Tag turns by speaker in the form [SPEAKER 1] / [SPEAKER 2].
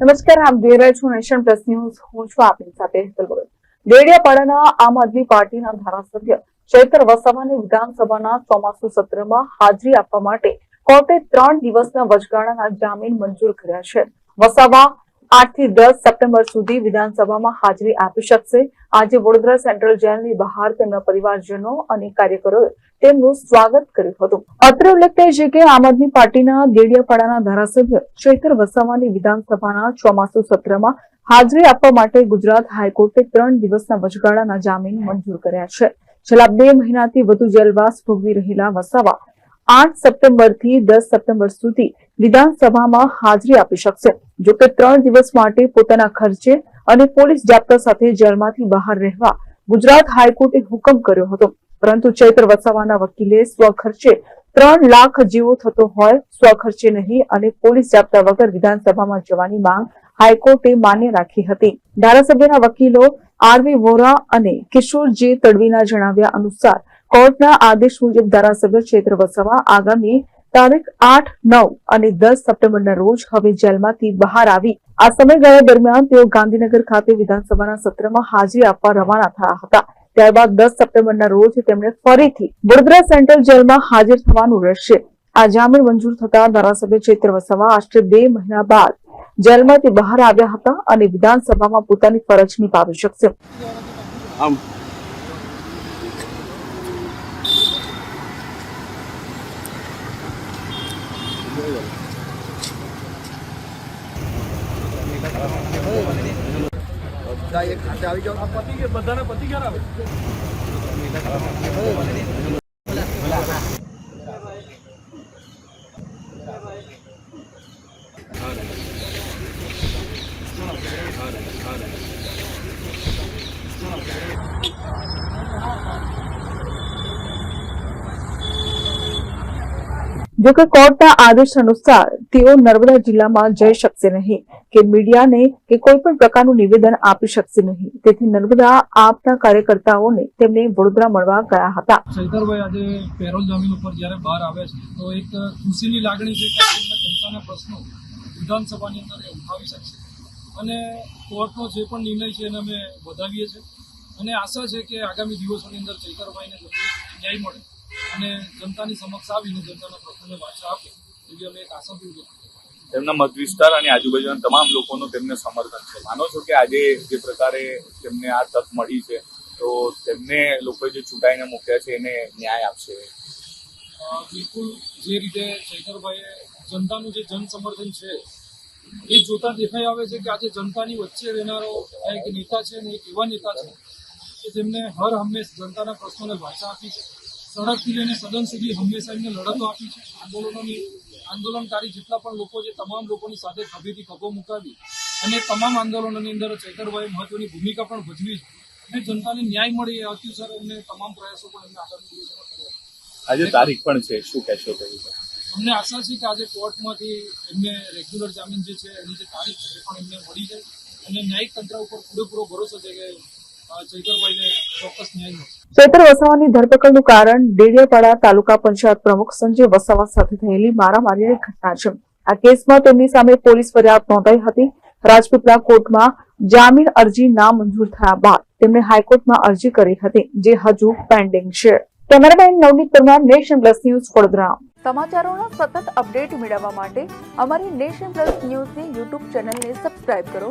[SPEAKER 1] નમસ્કાર, આપ જોઈ રહ્યા છો નેશન પ્લસ ન્યૂઝ. હું છું આપની સાથે ડેડિયાપાડાના આમ આદમી પાર્ટીના ધારાસભ્ય ચૈતર વસાવાને વિધાનસભાના ચોમાસુ સત્રમાં હાજરી આપવા માટે કોર્ટે ત્રણ દિવસના વચગાળાના જામીન મંજૂર કર્યા છે. વસાવા આઠથી દસ સપ્ટેમ્બર સુધી વિધાનસભામાં હાજરી આપી શકશે. આજે વડોદરા સેન્ટ્રલ જેલની બહાર તેમના પરિવારજનો અને કાર્યકરોએ તેમનું સ્વાગત કર્યું હતું. અત્રે ઉલ્લેખનીય છે કે આમ આદમી પાર્ટીના દેડિયાપાડાના ધારાસભ્ય ચૈતર વસાવાની વિધાનસભાના ચોમાસુ સત્રમાં હાજરી આપવા માટે ગુજરાત હાઈકોર્ટે ત્રણ દિવસના વચગાળાના જામીન મંજૂર કર્યા છે. છેલ્લા બે મહિનાથી વધુ જેલવાસ ભોગવી રહેલા વસાવા આઠ સપ્ટેમ્બરથી દસ સપ્ટેમ્બર સુધી વિધાનસભામાં હાજરી આપી શકશે. જો કે ત્રણ દિવસ માટે પોતાના ખર્ચે અને પોલીસ જાપ્તા સાથે જેલમાંથી બહાર રહેવા ગુજરાત હાઈકોર્ટે હુકમ કર્યો હતો. પરંતુ ચૈત્ર વસાવાના વકીલે સ્વખર્ચે ત્રણ લાખ જીવો થતો હોય, સ્વખર્ચે નહીં અને પોલીસ જાપ્તા વગર વિધાનસભામાં જવાની માંગ હાઈકોર્ટે માન્ય રાખી હતી. ધારાસભ્યના વકીલો આરવી વોરા અને કિશોરજી તડવીના જણાવ્યા અનુસાર, કોર્ટના આદેશ મુજબ ધારાસભ્ય ચૈત્ર વસાવા આગામી તારીખ આઠ, નવ અને દસ સપ્ટેમ્બરના રોજ હવે જેલમાંથી બહાર આવી. આ સમયગાળા દરમિયાન તેઓ ગાંધીનગર ખાતે વિધાનસભાના સત્રમાં હાજરી આપવા રવાના થયા હતા. ત્યારબાદ દસ સપ્ટેમ્બરના રોજ તેમણે ફરીથી વડોદરા સેન્ટ્રલ જેલમાં હાજર થવાનું રહેશે. આ જામીન મંજૂર થતા ધારાસભ્ય ચૈત્ર વસાવા આશરે બે મહિના બાદ જેલમાંથી બહાર આવ્યા હતા અને વિધાનસભામાં પોતાની ફરજ નિભાવી શકશે.
[SPEAKER 2] આમ. બધા એક ખાતે આવી જાઓ. પતિ બધાને પતિ ક્યારે આવે?
[SPEAKER 1] જોકે કોર્ટના આદેશ અનુસાર તેઓ નર્મદા જિલ્લામાં જઈ શકશે નહીં કે મીડિયાને કે કોઈ પણ પ્રકારનું નિવેદન આપી શકશે નહીં. તેથી નર્મદા આપના કાર્યકર્તાઓને તેમને વડોદરા મળવા ગયા હતા.
[SPEAKER 3] શંકરભાઈ, આજે પેરોલ જમીન ઉપર જ્યારે બહાર આવે છે, તો એક ખુશીની લાગણી છે કે જનતાના પ્રશ્નો વિધાનસભાની અંદર ઉઠાવી શકશે. અને કોર્ટનો જે પણ નિર્ણય છે એને અમે વધાવીએ છીએ. અને આશા છે કે આગામી દિવસોની અંદર ચૈતરભાઈને ન્યાય મળે. અને જનતાની સમક્ષ આવીને જનતાના પ્રશ્નોને વાંચા આપે એવી અમે એક આશા દૂર
[SPEAKER 2] તેમના મત વિસ્તાર અને આજુબાજુના તમામ લોકોનું તેમને સમર્થન છે. માનો છો કે આજે જે પ્રકારે તેમને આ તક મળી છે તો તેમને લોકોએ જે ચૂંટાઈને મૂક્યા છે એને ન્યાય આપશે.
[SPEAKER 3] બિલકુલ જે રીતે શેખરભાઈએ જનતાનું જે જન સમર્થન છે એ જોતા દેખાઈ આવે છે કે આજે જનતાની વચ્ચે રહેનારો આ એક નેતા છે ને એક એવા નેતા છે કે જેમને હર હંમેશ જનતાના પ્રશ્નોને ભાષા આપી છે લઈને સદન સુધી હંમેશા એમને લડતો આપી છે. આંદોલનોની આંદોલનકારી જેટલા પણ લોકો છે તમામ લોકોની સાથે ખભેથી ખભો મુકાવી અને તમામ આંદોલનોની અંદર ચૈતરભાઈ મહત્વની ભૂમિકા પણ ભજવી છે. અને જનતાને ન્યાય મળે એ અત્યુસર એમને તમામ પ્રયાસો પણ એમને આગામી દિવસોમાં
[SPEAKER 2] આજે તારીખ પણ છે શું કહેશો
[SPEAKER 3] અમને આશા છે કે આજે કોર્ટમાંથી એમને રેગ્યુલર જામીન જે છે એની જે તારીખ છે એ પણ એમને મળી જાય. અને ન્યાયિક તંત્ર ઉપર પૂરેપૂરો ભરોસો છે કે
[SPEAKER 1] ચૈત્ર વસાવાની ધરપકડનું કારણ ડેડિયાપાડા તાલુકા પંચાયત પ્રમુખ સંજય વસાવા સાથે થયેલી મારામારીની ઘટના છે. આ કેસમાં તેમની સામે પોલીસ ફરિયાદ નોંધાઈ હતી. રાજપીપળા કોર્ટમાં જામીન અરજી ના મંજૂર થયા બાદ તેમણે હાઈકોર્ટમાં અરજી કરી હતી, જે હજુ પેન્ડિંગ છે. Cameraman Navneet Parmar, nation plus news Vadodara. સમાચારોના સતત અપડેટ મેળવવા માટે અમારી નેશન પ્લસ ન્યૂઝની યુટ્યુબ ચેનલને સબસ્ક્રાઇબ કરો.